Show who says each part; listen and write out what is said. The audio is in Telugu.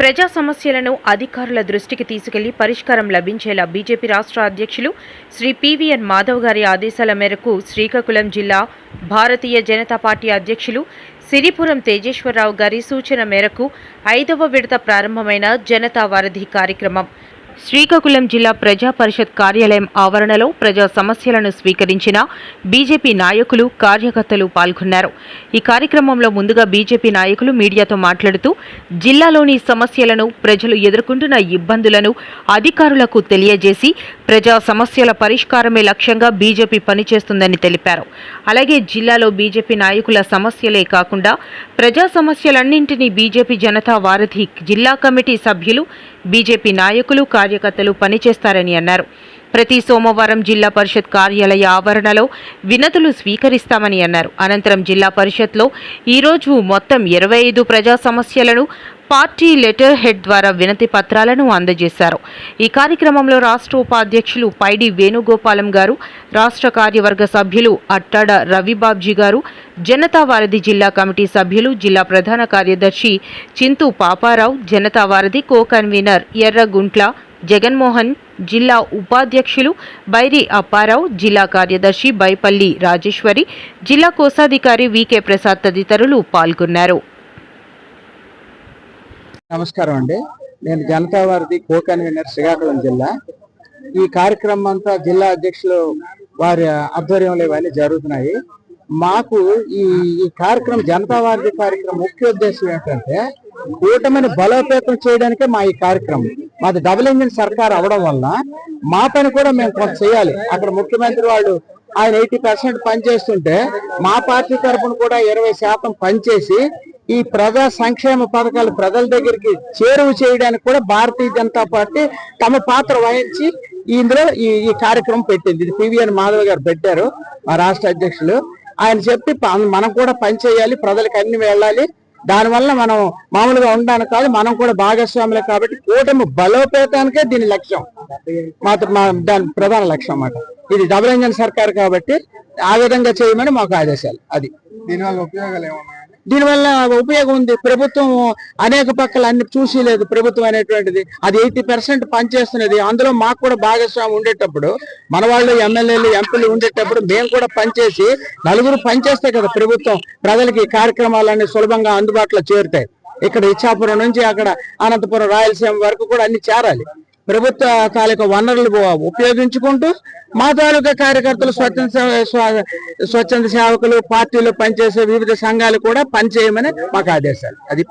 Speaker 1: ప్రజా సమస్యలను అధికారుల దృష్టికి తీసుకెళ్ళి పరిష్కారం లభించేలా బీజేపీ రాష్ట్ర అధ్యక్షులు శ్రీ పివిఎన్ మాధవ్ గారి ఆదేశాల మేరకు శ్రీకాకుళం జిల్లా భారతీయ జనతా పార్టీ అధ్యక్షులు సిరిపురం తేజేశ్వరరావు గారి సూచన మేరకు ఐదవ విడత ప్రారంభమైన జనతా వారధి కార్యక్రమం. శ్రీకాకుళం జిల్లా ప్రజా పరిషత్ కార్యాలయం ఆవరణలో ప్రజా సమస్యలను స్వీకరించిన బీజేపీ నాయకులు కార్యకర్తలు పాల్గొన్నారు. ఈ కార్యక్రమంలో ముందుగా బీజేపీ నాయకులు మీడియాతో మాట్లాడుతూ జిల్లాలోని సమస్యలను ప్రజలు ఎదుర్కొంటున్న ఇబ్బందులను అధికారులకు తెలియజేసి ప్రజా సమస్యల పరిష్కారమే లక్ష్యంగా బీజేపీ పనిచేస్తుందని తెలిపారు. అలాగే జిల్లాలో బీజేపీ నాయకుల సమస్యలే కాకుండా ప్రజా సమస్యలన్నింటినీ బీజేపీ జనతా వారధి జిల్లా కమిటీ సభ్యులు బీజేపీ నాయకులు కార్యకర్తలు పనిచేస్తారని అన్నారు. ప్రతి సోమవారం జిల్లా పరిషత్ కార్యాలయ ఆవరణలో వినతులు స్వీకరిస్తామని అన్నారు. అనంతరం జిల్లా పరిషత్లో ఈరోజు మొత్తం ఇరవై ఐదు ప్రజా సమస్యలను పార్టీ లెటర్ హెడ్ ద్వారా వినతి పత్రాలను అందజేశారు. ఈ కార్యక్రమంలో రాష్ట్ర ఉపాధ్యక్షులు పైడి వేణుగోపాలం గారు రాష్ట్ర కార్యవర్గ సభ్యులు అట్టాడ రవిబాబ్జీ గారు జనతా వారధి జిల్లా కమిటీ సభ్యులు జిల్లా ప్రధాన కార్యదర్శి చింతు పాపారావు జనతా వారధి కో కన్వీనర్ ఎర్రగుంట్ల జగన్మోహన్ జిల్లా ఉపాధ్యక్షులు బైరి అప్పారావు జిల్లా కార్యదర్శి బైపల్లి రాజేశ్వరి జిల్లా కోశాధికారి వికే ప్రసాద్ తదితరులు పాల్గొన్నారు.
Speaker 2: నమస్కారం అండి. నేను జనతా వారిది కో కన్వీనర్ శ్రీకాకుళం జిల్లా. ఈ కార్యక్రమం అంతా జిల్లా అధ్యక్షులు వారి ఆధ్వర్యంలో ఇవన్నీ జరుగుతున్నాయి. మాకు ఈ ఈ కార్యక్రమం జనతా వారిది కార్యక్రమం ముఖ్య ఉద్దేశం ఏంటంటే కూటమిని బలోపేతం చేయడానికే మా ఈ కార్యక్రమం. మాది డబుల్ ఇంజిన్ సర్కార్ అవడం వల్ల మా పని కూడా మేము కొంత చేయాలి. అక్కడ ముఖ్యమంత్రి వాళ్ళు ఆయన ఎయిటీ పర్సెంట్ పనిచేస్తుంటే మా పార్టీ తరఫున కూడా ఇరవై శాతం పనిచేసి ఈ ప్రజా సంక్షేమ పథకాలు ప్రజల దగ్గరికి చేరువ చేయడానికి కూడా భారతీయ జనతా పార్టీ తమ పాత్ర వహించి ఇందులో ఈ ఈ కార్యక్రమం పెట్టింది. ఇది పివిఎన్ మాధవ్ గారు పెట్టారు మా రాష్ట్ర అధ్యక్షులు. ఆయన చెప్పి మనం కూడా పని చేయాలి ప్రజలకు అన్ని వెళ్ళాలి. దానివల్ల మనం మామూలుగా ఉండడానికి కాదు మనం కూడా భాగస్వాములే కాబట్టి కూటమి బలోపేతానికే దీని లక్ష్యం. మాత్రం మా దాని ప్రధాన లక్ష్యం అన్నమాట. ఇది డబుల్ ఇంజన్ సర్కార్ కాబట్టి ఆ విధంగా చేయమని మాకు ఆదేశాలు. అది.
Speaker 3: దీనివల్ల ఉపయోగాలు ఏమన్నా
Speaker 2: దీనివల్ల ఉపయోగం ఉంది. ప్రభుత్వం అనేక పక్కల అన్ని చూసి లేదు ప్రభుత్వం అనేటువంటిది. అది ఎయిటీ పర్సెంట్ పనిచేస్తున్నది. అందులో మాకు కూడా భాగస్వామి ఉండేటప్పుడు మన వాళ్ళు ఎమ్మెల్యేలు ఎంపీలు ఉండేటప్పుడు మేము కూడా పనిచేసి నలుగురు పనిచేస్తే కదా ప్రభుత్వం ప్రజలకి కార్యక్రమాలన్నీ సులభంగా అందుబాటులో చేరుతాయి. ఇక్కడ ఇచ్చాపురం నుంచి అక్కడ అనంతపురం రాయలసీమ వరకు కూడా అన్ని చేరాలి. ప్రభుత్వ తాలూకా వనరులు ఉపయోగించుకుంటూ మా తాలూకా కార్యకర్తలు స్వచ్ఛంద స్వచ్ఛంద సేవకులు పార్టీలో పనిచేసే వివిధ సంఘాలు కూడా పనిచేయమని మాకు ఆదేశాలు. అది